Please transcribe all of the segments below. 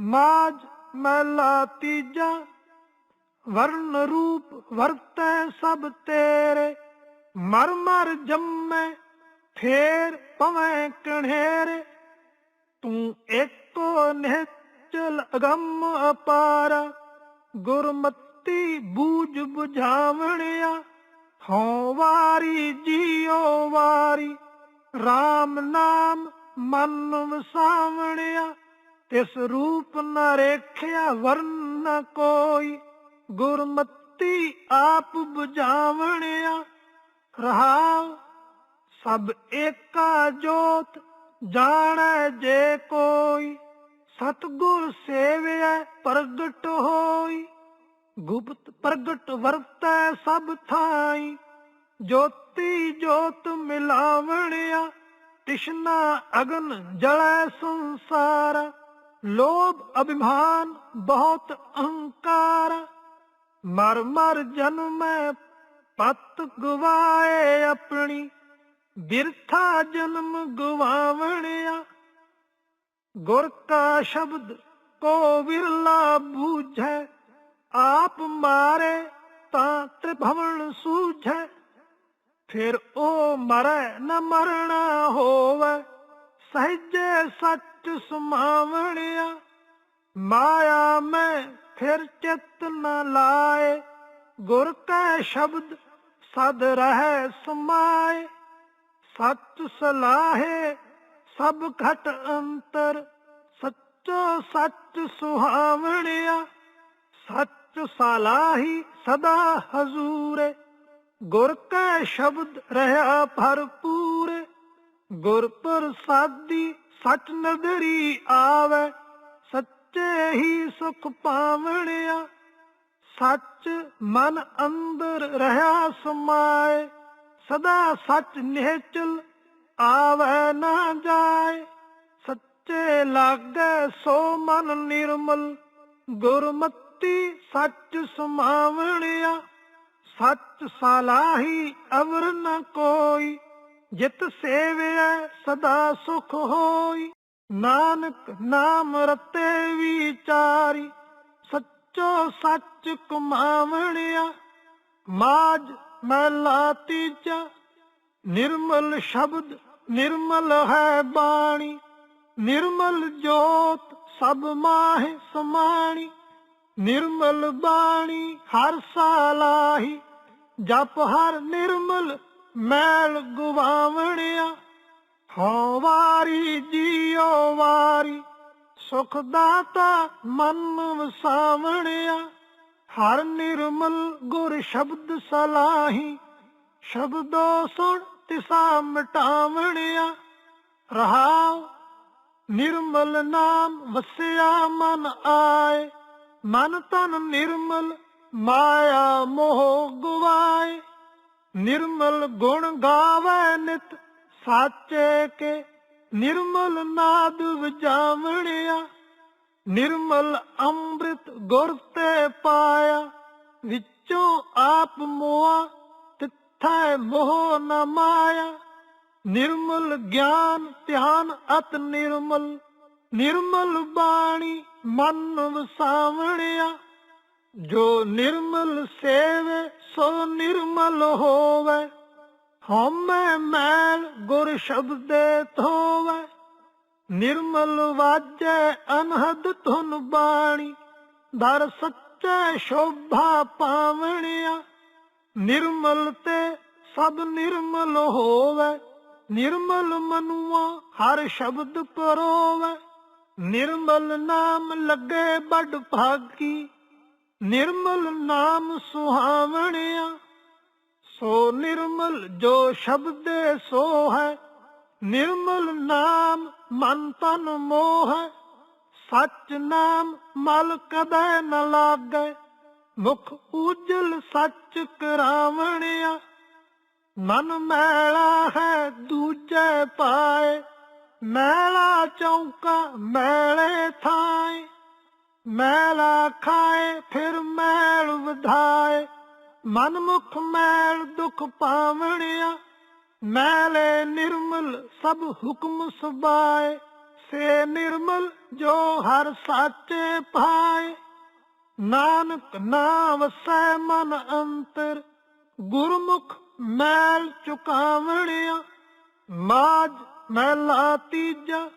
ਮਾਜ ਮੈਲਾ ਤੀਜਾ, ਵਰਨ ਰੂਪ ਵਰਤੈ ਸਭ ਤੇਰੇ, ਮਰ ਮਰ ਜੰਮੈ, ਫੇਰ ਪਵੈ ਕਣੇਰੇ। ਤੂੰ ਏਕੋ ਨਿਹਚਲ ਅਗੰਮ ਅਪਾਰ, ਗੁਰਮਤੀ ਬੂਝ 부ਝਾਵਣਿਆ ਹਉ ਵਾਰੀ ਜੀਉ ਵਾਰੀ RAM ਨਾਮ ਮਨ ਵਸਾਵਣਿਆ। ਤਿਸ ਰੂਪ ਨ ਰੇਖਿਆ ਵਰਨ ਨ ਕੋਈ, ਗੁਰਮਤੀ ਆਪ 부ਝਾਵਣਿਆ ਰਹਾਉ ਸਭ ਏਕਾ ਜੋਤ, ਜਾਣੈ ਜੇ ਕੋਈ। ਸਤਗੁਰ ਸੇਵਿਐ ਪ੍ਰਗਟ ਹੋਈ, ਗੁਪਤ ਪ੍ਰਗਟ ਵਰਤੈ ਸਭ ਥਾਈ। ਜੋਤੀ ਜੋਤ ਮਿਲਾਵਣਿਆ, ਤਿਸ਼ਨਾ ਅਗਨ ਜਲੈ ਸੰਸਾਰ। ਲੋਭ ਅਭਿਮਾਨ ਬਹੁਤ ਅਹੰਕਾਰ। ਮਰ ਮਰ ਜਨਮੈ ਪਤ ਗਵਾਏ ਆਪਣੀ। ਬਿਰਥਾ ਜਨਮ ਗਵਾਵਣਿਆ। ਗੁਰ ਕਾ ਸ਼ਬਦ ਕੋ ਵਿਰਲਾ ਬੂਝੈ, ਆਪ ਮਾਰੇ ਤਾਂ ਤ੍ਰਿਭਵਨ ਸੂਝੈ। ਫਿਰ ਉਹ ਮਰੈ ਨ ਮਰਣਾ ਹੋਵੇ। ਸਹਿਜੇ ਸੱਚ ਸਮਾਵਣਿਆ, ਮਾਇਆ ਮੈਂ ਫਿਰ ਚਿਤ ਨ ਲਾਏ, ਗੁਰ ਕੈ ਸ਼ਬਦ ਸਦ ਰਹਿ ਸਮਾਏ। ਸੱਚ ਸਲਾਹੇ ਸਭ ਘਟ ਅੰਤਰ, ਸੱਚੋ ਸੱਚ ਸੁਹਾਵਣਿਆ, ਸੱਚ ਸਲਾਹੀ ਸਦਾ ਹਜ਼ੂਰੇ। ਗੁਰ ਕੈ ਸ਼ਬਦ ਰਹਾ ਭਰਪੂਰ ਗੁਰ ਪ੍ਰਸਾਦੀ ਸਚ ਨਦਰੀ ਆਵੇ, ਸੱਚੇ ਹੀ ਸੁਖ ਪਾਵਣਿਆ। ਸੱਚ ਮਨ ਅੰਦਰ ਰਹਾ ਸਮਾਏ, ਸਦਾ ਸੱਚ ਨਿਹਚਲ ਆਵੇ ਨਾ ਜਾਏ। ਸੱਚੇ ਲਾਗੇ ਸੋ ਮਨ ਨਿਰਮਲ, ਗੁਰਮਤੀ ਸੱਚ ਸਮਾਵਣਿਆ। ਸੱਚ ਸਲਾਹੀ ਅਵਰ ਨ ਕੋਈ ਜਿਤ ਸੇਵਿਐ ਸਦਾ ਸੁਖ ਹੋਈ। ਨਾਨਕ ਨਾਮ ਰਤੇ ਵਿਚਾਰੀ, ਸੱਚੋ ਸੱਚ ਕਮਾਵਣਿਆ। ਮਾਜ ਮੈਲਾ ਤੀਜਾ, ਨਿਰਮਲ ਸ਼ਬਦ ਨਿਰਮਲ ਹੈ ਬਾਣੀ। ਨਿਰਮਲ ਜੋਤ ਸਭ ਮਾਹਿ ਸਮਾਣੀ। ਨਿਰਮਲ ਬਾਣੀ ਹਰ ਸਾਲਾਹੀ ਜਪ ਹਰ ਨਿਰਮਲ ਮੈਲ ਗੁਵਾਵਣਿਆ ਹਉ ਵਾਰੀ ਜੀਉ ਵਾਰੀ, ਸੁਖ ਦਾਤਾ ਮਨ ਵਸਾਵਣਿਆ। ਹਰ ਨਿਰਮਲ ਗੁਰ ਸ਼ਬਦ ਸਲਾਹੀ, ਸ਼ਬਦੋ ਸੁਣ ਤਿਸਾ ਮਿਟਾਵਣਿਆ। ਰਹਾਉ ਨਿਰਮਲ ਨਾਮ ਵਸਿਆ ਮਨ ਆਏ, ਮਨ ਤਨ ਨਿਰਮਲ ਮਾਇਆ ਮੋਹ ਗੁਵਾਏ। ਨਿਰਮਲ ਗੁਣ ਗਾਵੇ ਨਿਤ, ਸਾਚੇ ਕੇ ਨਿਰਮਲ ਨਾਦ ਵਜਾਵਣਿਆ। ਨਿਰਮਲ ਅੰਮ੍ਰਿਤ ਗੁਰ ਤੇ ਪਾਇਆ, ਵਿੱਚੋਂ ਆਪ ਮੋਆ, ਤਿੱਥੈ ਮੋਹ ਨ ਮਾਇਆ। ਨਿਰਮਲ ਗਿਆਨ ਧਿਆਨ ਅਤ ਨਿਰਮਲ ਨਿਰਮਲ ਬਾਣੀ ਮਨ ਵਸਾਵਣਿਆ। ਜੋ ਨਿਰਮਲ ਸੇਵੇ, ਸੋ ਨਿਰਮਲ ਹੋਵੇ। ਹਉਮੈ ਮੈਲ ਗੁਰ ਸ਼ਬਦੇ ਧੋਵੇ। ਨਿਰਮਲ ਵਾਜੈ ਅਨਹਦ ਧੁਨ ਬਾਣੀ। ਦਰ ਸੱਚੇ ਸ਼ੋਭਾ ਪਾਵਣਿਆ। ਨਿਰਮਲ ਤੇ ਸਭ ਨਿਰਮਲ ਹੋਵੇ। ਨਿਰਮਲ ਮਨੁਆ ਹਰ ਸ਼ਬਦ ਪਰੋਵੇ। ਨਿਰਮਲ ਨਾਮ ਲੱਗੇ ਬੜ ਭਾਗੀ। ਨਿਰਮਲ ਨਾਮ ਸੁਹਾਵਣਿਆ, ਸੋ ਨਿਰਮਲ ਜੋ ਸ਼ਬਦੇ ਸੋ ਹੈ, ਨਿਰਮਲ ਨਾਮ ਮਨ ਤਨ ਮੋਹ ਹੈ, ਸੱਚ ਨਾਮ ਮਲ ਕਦੇ ਨ ਲਾਗੇ, ਮੁਖ ਉਜਲ ਸੱਚ ਕਰਾਵਣਿਆ। ਮਨ ਮੈਲਾ ਹੈ ਦੂਜੇ ਪਾਏ, ਮੈਲਾ ਚੌਂਕਾ ਮੈਲੇ ਥਾਏ ਮੈਲਾ ਖਾਏ, ਫਿਰ ਮੈਲ ਵਧਾਏ। ਮਨ ਮੁਖ ਮੈਲ ਦੁਖ ਪਾਵਣਿਆ, ਮੈਲੇ ਨਿਰਮਲ ਸਭ ਹੁਕਮ ਸੁਬਾਏ ਸੇ ਨਿਰਮਲ ਜੋ ਹਰ ਸਾਚੇ ਪਾਏ। ਨਾਨਕ ਨਾਮ ਵਸੈ ਮਨ ਅੰਤਰ, ਗੁਰਮੁਖ ਮੈਲ ਚੁਕਾਵਣਿਆ। ਮਾਜ ਮੈਲਾ ਤੀਜਾ,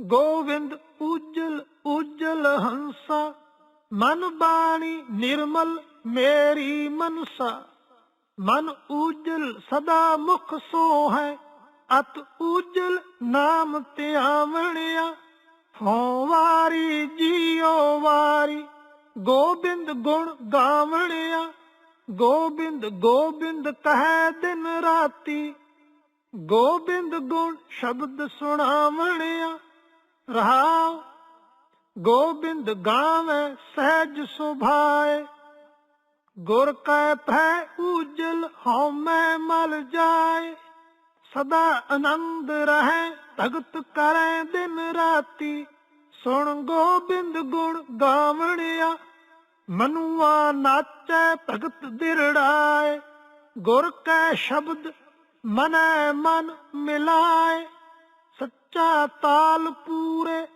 ਗੋਵਿੰਦ ਉਜਲ ਉਜਲ ਹੰਸਾ, ਮਨ ਬਾਣੀ ਨਿਰਮਲ ਮੇਰੀ ਮਨਸਾ। ਮਨ ਉਜਲ ਸਦਾ ਮੁਖ ਸੋ ਹੈ ਅਤ ਉਜਲ ਨਾਮ ਧਿਆਵਣਿਆ। ਹਉ ਵਾਰੀ ਜੀਉ ਵਾਰੀ, ਗੋਬਿੰਦ ਗੁਣ ਗਾਵਣਿਆ। ਗੋਬਿੰਦ ਗੋਬਿੰਦ ਕਹੈ ਦਿਨ ਰਾਤੀ, ਗੋਬਿੰਦ ਗੁਣ ਸ਼ਬਦ ਸੁਣਾਵਣਿਆ। ਰਹਾਉ ਗੋਬਿੰਦ ਗਾਵੇ ਸਹਿਜ ਸੁਭਾਏ। ਗੁਰ ਕੈ ਭੈ ਉਜਲ ਹਉ ਮਲ ਜਾਏ। ਸਦਾ ਆਨੰਦ ਰਹੈ, ਭਗਤ ਕਰੈ ਦਿਨ ਰਾਤੀ। ਸੁਣ ਗੋਬਿੰਦ ਗੁਣ ਗਾਵਣਿਆ, ਮਨੁਆ ਨਾਚੈ ਭਗਤ ਦਿਰੜਾਏ। ਗੁਰ ਕੈ ਸ਼ਬਦ ਮਨੈ ਮਨ ਮਿਲਾਏ, ਸੱਚਾ ਤਾਲ ਪੂਰੇ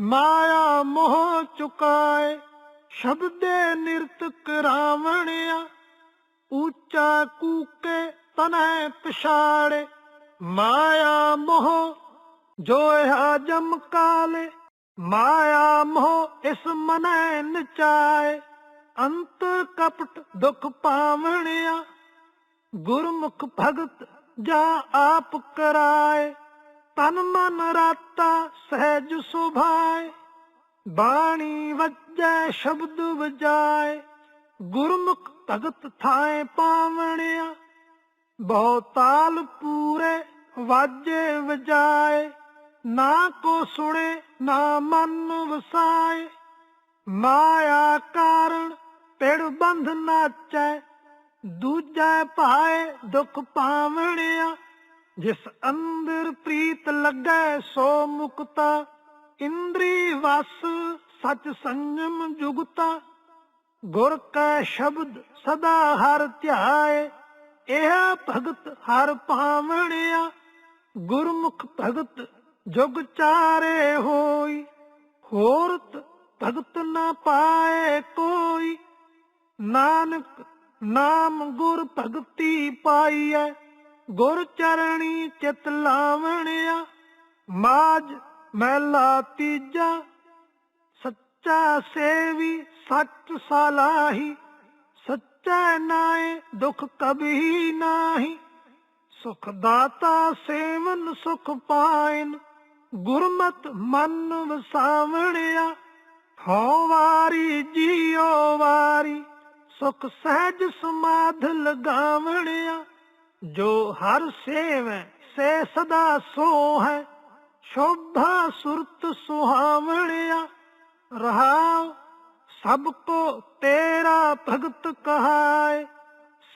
ਮਾਇਆ ਮੋਹ ਚੁਕਾਏ, ਸ਼ਬਦੇ ਨਿਰਤ ਕਰਾਵਣਿਆ। ਉੱਚਾ ਕੂਕੇ ਤਨੈ ਪਛਾੜੇ, ਮਾਇਆ ਮੋਹ ਜੋਇਆ ਜਮ ਕਾਲੇ। ਮਾਇਆ ਮੋਹ ਇਸ ਮਨੈ ਨਚਾਏ, ਅੰਤ ਕਪਟ ਦੁਖ ਪਾਵਣਿਆ। ਗੁਰਮੁਖ ਭਗਤ ਜਾ ਆਪ ਕਰਾਏ। ਤਨ ਮਨ ਰਾਤਾ ਸਹਿਜ ਸੁਭਾਏ, ਬਾਣੀ ਵੱਜੈ ਸ਼ਬਦ ਵਜਾਏ, ਗੁਰਮੁਖ ਭਗਤ ਥਾਏ ਪਾਵਣਿਆ ਬਹੁ ਤਾਲ ਪੂਰੇ ਵਾਜੇ ਵਜਾਏ, ਨਾ ਕੋ ਸੁਣੇ, ਨਾ ਮਨ ਵਸਾਏ, ਮਾਇਆ ਕਾਰਣ ਪੇੜ ਬੰਧ ਨਾਚੈ, ਦੂਜੈ ਭਾਏ ਦੁਖ ਪਾਵਣਿਆ ਜਿਸ ਅੰਦਰ ਪ੍ਰੀਤ ਲੱਗੈ ਸੋ ਮੁਕਤਾ, ਇੰਦਰੀ ਵਸ ਸਚ ਸੰਜਮ ਜੁਗਤਾ। ਗੁਰ ਕੈ ਸ਼ਬਦ ਸਦਾ ਹਰ ਧਿਆਏ, ਇਹ ਭਗਤ ਹਰ ਪਾਵਣਿਆ ਗੁਰਮੁਖ ਭਗਤ ਜੁਗ ਚਾਰੇ ਹੋਈ, ਹੋਰਤ ਭਗਤ ਨਾ ਪਾਏ ਕੋਈ। ਨਾਨਕ ਨਾਮ ਗੁਰ ਭਗਤੀ ਪਾਈਐ ਗੁਰ ਚਰਣੀ ਚਿਤ ਲਾਵਣਿਆ ਮਾਜ ਮਹਿਲਾ ਤੀਜਾ, ਸੱਚਾ ਸੇਵੀ ਸੱਚ ਸਲਾਹੀ, ਸੱਚਾ ਨਾਏ ਦੁਖ ਕਬਹੀ ਨਾਹੀ, ਸੁਖ ਦਾਤਾ ਸੇਵਨ ਸੁਖ ਪਾਇਨ, ਗੁਰਮਤ ਮਨ ਵਸਾਵਣਿਆ, ਹਉ ਵਾਰੀ ਜੀਉ ਵਾਰੀ, ਸੁਖ ਸਹਿਜ ਸਮਾਧ ਲਗਾਵਣਿਆ। ਜੋ ਹਰ ਸੇਵ, ਸੇ ਸਦਾ ਸੋ ਹੈ ਸ਼ੋਭਾ ਸੁਰਤ ਸੁਹਾਵਣਿਆ, ਰਹਾਉ, ਸਭ ਕੋ ਤੇਰਾ ਭਗਤ ਕਹਾਏ,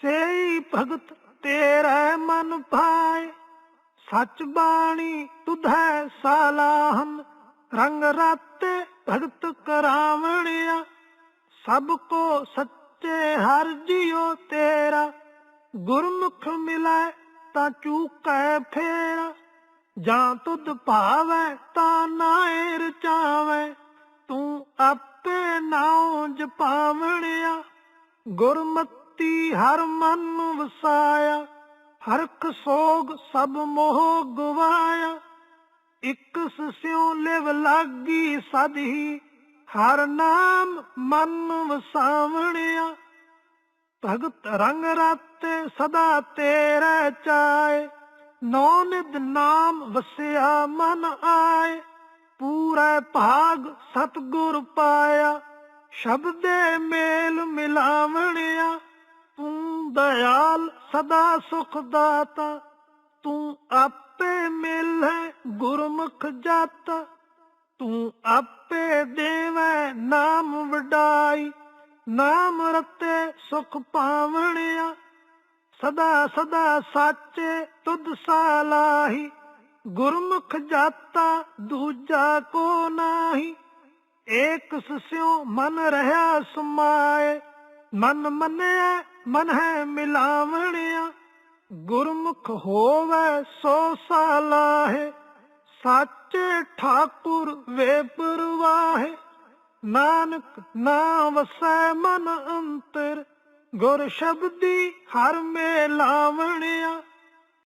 ਸੇਈ ਭਗਤ ਤੇਰਾ ਮਨ ਭਾਏ। ਸਚ ਬਾਣੀ ਤੁਧੈ ਸਾਲਾਹਨ, ਰੰਗ ਰਾਤੇ ਭਗਤ ਕਰਾਵਣਿਆ, ਸਭ ਕੋ ਸੱਚੇ ਹਰ ਗੁਰਮੁਖ ਮਿਲੈ ਤਾਂ ਚੂਕੈ ਫੇਰਾ, ਜਾਂ ਤੁਧ ਭਾਵੈ ਤਾਂ ਨਾਏ ਰਚਾਵੈ ਤੂੰ ਆਪੇ ਨਾਉ ਜਪਾਵਣਿਆ ਗੁਰਮਤੀ ਹਰ ਮਨ ਵਸਾਇਆ, ਹਰਖ ਸੋਗ ਸਭ ਮੋਹ ਗਵਾਇਆ। ਇਕ ਸਿਉ ਲਿਵ ਲਾਗੀ ਸਦਹੀ ਹਰ ਨਾਮ ਮਨ ਵਸਾਵਣਿਆ। ਭਗਤ ਰੰਗ ਰਾਤੇ ਸਦਾ ਤੇਰੇ ਚਾਏ। ਨੌ ਨਿਦ ਨਾਮ ਵਸਿਆ ਮਨ ਆਏ। ਪੂਰੇ ਭਾਗ ਸਤਗੁਰ ਪਾਇਆ। ਸ਼ਬਦੇ ਮੇਲ ਮਿਲਾਵਣਿਆ। ਤੂੰ ਦਇਆਲ ਸਦਾ ਸੁਖ ਦਾਤਾ। ਤੂੰ ਆਪੇ ਮਿਲੈ ਗੁਰਮੁਖ ਜਾਤਾ। ਤੂੰ ਆਪੇ ਦੇਵੈ ਨਾਮ ਵਡਾਈ। ਨਾਮ ਰਤੇ ਸੁਖ ਪਾਵਣਿਆ, ਸਦਾ ਸਦਾ ਸਾਚੇ ਤੁਧ ਸਾਲਾਹੀ, ਗੁਰਮੁਖ ਜਾਤਾ ਦੂਜਾ ਕੋ ਨਾਹੀ। ਏਕ ਸਿਉ ਮਨ ਰਹਾ ਸਮਾਏ, ਮਨ ਮੰਨਿਆ, ਮਨ ਹੈ ਮਿਲਾਵਣਿਆ। ਗੁਰਮੁਖ ਹੋਵੇ ਸੋ ਸਾਲਾਹੇ, ਸਾਚੇ ਠਾਕੁਰ ਵੇ ਪਰਵਾਹੇ। ਨਾਨਕ ਨਾਮ ਵਸੈ ਮਨ ਅੰਤਰ ਗੁਰ ਸ਼ਬਦੀ ਹਰ ਮੇ ਲਾਵਣਿਆ।